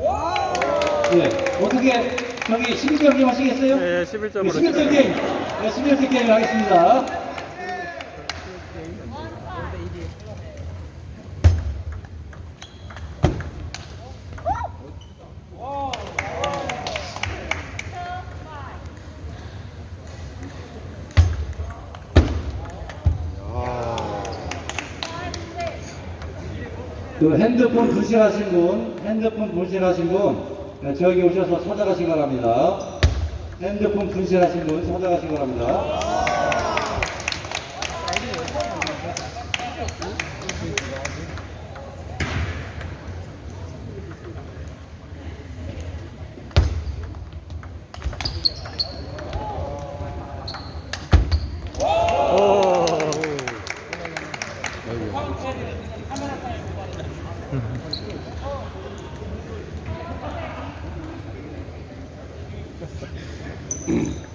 예, 어떻게 저기 11점 게임 하시겠어요? 네, 11점으로 11점 게임, 네, 11점 게임 하겠습니다. 그 핸드폰 분실하신 분, 핸드폰 분실하신 분, 네, 저기 오셔서 찾아가시기 바랍니다. 핸드폰 분실하신 분 찾아가시기 바랍니다. Mm-hmm.